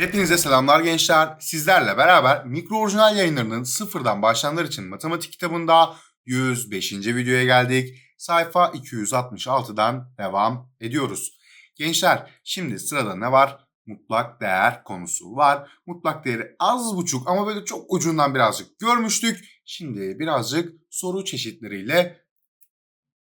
Hepinize selamlar gençler. Sizlerle beraber mikro orijinal yayınlarının sıfırdan başlayanlar için matematik kitabında 105. videoya geldik. Sayfa 266'dan devam ediyoruz. Gençler şimdi sırada ne var? Mutlak değer konusu var. Mutlak değeri az buçuk ama böyle çok ucundan birazcık görmüştük. Şimdi birazcık soru çeşitleriyle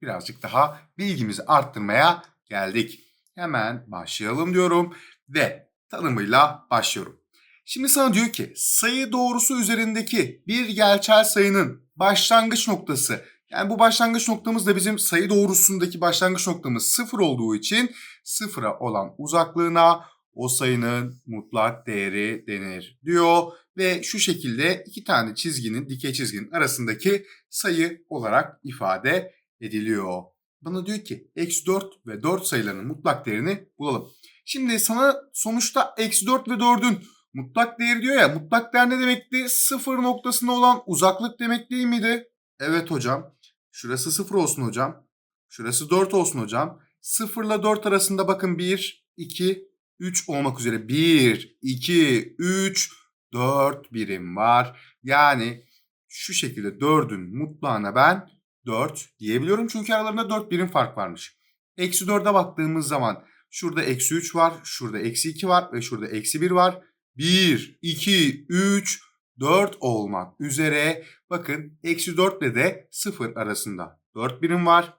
birazcık daha bilgimizi arttırmaya geldik. Hemen başlayalım diyorum ve tanımıyla başlıyorum. Şimdi sana diyor ki sayı doğrusu üzerindeki bir gerçel sayının başlangıç noktası yani bu başlangıç noktamız da bizim sayı doğrusundaki başlangıç noktamız sıfır olduğu için sıfıra olan uzaklığına o sayının mutlak değeri denir diyor ve şu şekilde iki tane çizginin dikey çizginin arasındaki sayı olarak ifade ediliyor. Bana diyor ki eksi 4 ve 4 sayılarının mutlak değerini bulalım. Şimdi sana sonuçta eksi 4 ve 4'ün mutlak değeri diyor ya. Mutlak değer ne demekti? Sıfır noktasına olan uzaklık demek değil miydi? Evet hocam. Şurası sıfır olsun hocam. Şurası 4 olsun hocam. 0 ile 4 arasında bakın 1, 2, 3 olmak üzere 1, 2, 3, 4 birim var. Yani şu şekilde 4'ün mutlağına ben 4 diyebiliyorum. Çünkü aralarında 4 birim fark varmış. Eksi 4'e baktığımız zaman şurada eksi 3 var, şurada eksi 2 var ve şurada eksi 1 var. 1, 2, 3, 4 olmak üzere bakın eksi 4 ile de 0 arasında 4 birim var.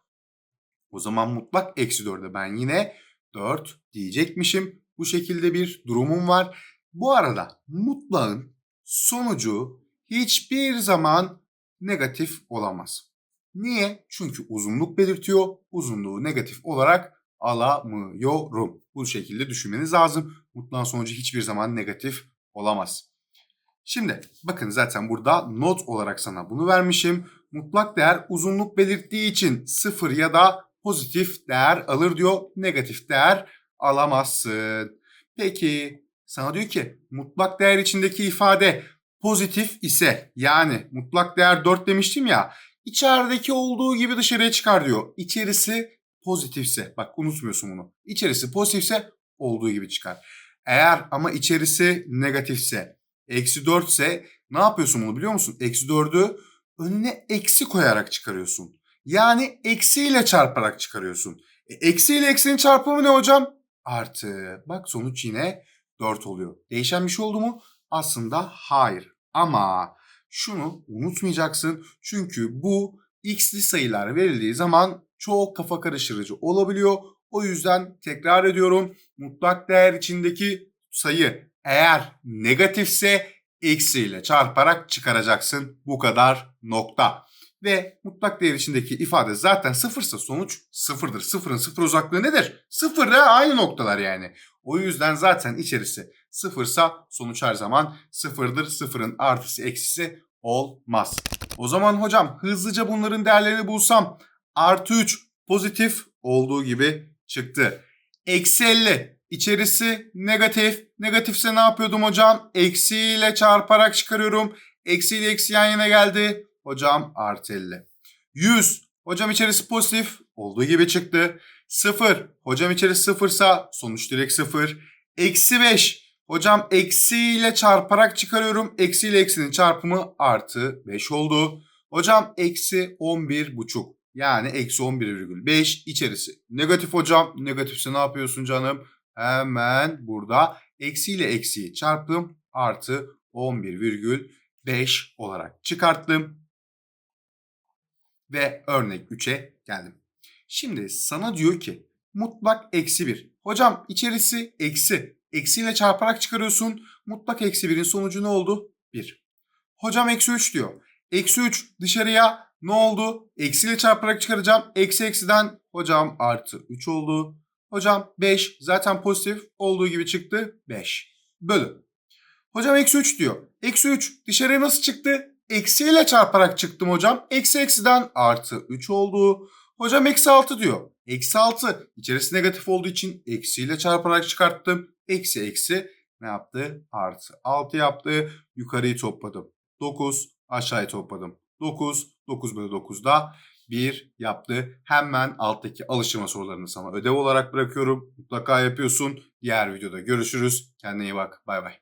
O zaman mutlak eksi 4'e ben yine 4 diyecekmişim. Bu şekilde bir durumum var. Bu arada mutlağın sonucu hiçbir zaman negatif olamaz. Niye? Çünkü uzunluk belirtiyor. Uzunluğu negatif olarak alamıyorum. Bu şekilde düşünmeniz lazım. Mutlağın sonucu hiçbir zaman negatif olamaz. Şimdi bakın zaten burada not olarak sana bunu vermişim. Mutlak değer uzunluk belirttiği için sıfır ya da pozitif değer alır diyor. Negatif değer alamazsın. Peki sana diyor ki mutlak değer içindeki ifade pozitif ise yani mutlak değer 4 demiştim ya içerideki olduğu gibi dışarıya çıkar diyor. İçerisi pozitifse bak unutmuyorsun bunu. İçerisi pozitifse olduğu gibi çıkar. Eğer ama içerisi negatifse eksi 4 ise ne yapıyorsun bunu biliyor musun? Eksi 4'ü önüne eksi koyarak çıkarıyorsun. Yani eksiyle çarparak çıkarıyorsun. E, eksi ile eksinin çarpımı ne hocam? Artı. Bak sonuç yine 4 oluyor. Değişen bir şey oldu mu? Aslında hayır. Ama şunu unutmayacaksın. Çünkü bu x'li sayılar verildiği zaman çok kafa karıştırıcı olabiliyor. O yüzden tekrar ediyorum. Mutlak değer içindeki sayı eğer negatifse eksiyle çarparak çıkaracaksın. Bu kadar nokta. Ve mutlak değer içindeki ifade zaten sıfırsa sonuç sıfırdır. Sıfırın sıfır uzaklığı nedir? Sıfırla aynı noktalar yani. O yüzden zaten içerisi sıfırsa sonuç her zaman sıfırdır. Sıfırın artısı eksisi olmaz. O zaman hocam hızlıca bunların değerlerini bulsam artı 3 pozitif olduğu gibi çıktı. Eksi 50 içerisi negatif. Negatifse ne yapıyordum hocam? Eksi ile çarparak çıkarıyorum. Eksi ile eksi yan yana geldi. Hocam artı 50. 100. Hocam içerisi pozitif. Olduğu gibi çıktı. 0. Hocam içerisi sıfırsa sonuç direkt 0. Eksi 5. Hocam eksi ile çarparak çıkarıyorum. Eksi ile eksinin çarpımı artı 5 oldu. Hocam eksi 11 buçuk. Yani eksi 11,5 içerisi. Negatif hocam. Negatifse ne yapıyorsun canım? Hemen burada eksi ile eksiyi çarptım. Artı 11,5 olarak çıkarttım. Ve örnek 3'e geldim. Şimdi sana diyor ki mutlak eksi 1. Hocam içerisi eksi. Eksiyle çarparak çıkarıyorsun. Mutlak eksi 1'in sonucu ne oldu? 1. Hocam eksi 3 diyor. Eksi 3 dışarıya ne oldu? Eksiyle çarparak çıkaracağım. Eksi eksiden hocam artı 3 oldu. Hocam 5 zaten pozitif olduğu gibi çıktı. 5 bölü. Hocam eksi 3 diyor. Eksi 3 dışarıya nasıl çıktı? Eksiyle çarparak çıktım hocam. Eksi eksiden artı 3 oldu. Hocam eksi 6 diyor. Eksi 6 içerisi negatif olduğu için eksiyle çarparak çıkarttım. Eksi eksi ne yaptı? Artı 6 yaptı. Yukarıyı topladım. 9 aşağıyı topladım. 9 9 bölü 9 da 1 yaptı. Hemen alttaki alıştırma sorularını sana ödev olarak bırakıyorum. Mutlaka yapıyorsun. Diğer videoda görüşürüz. Kendine iyi bak. Bay bay.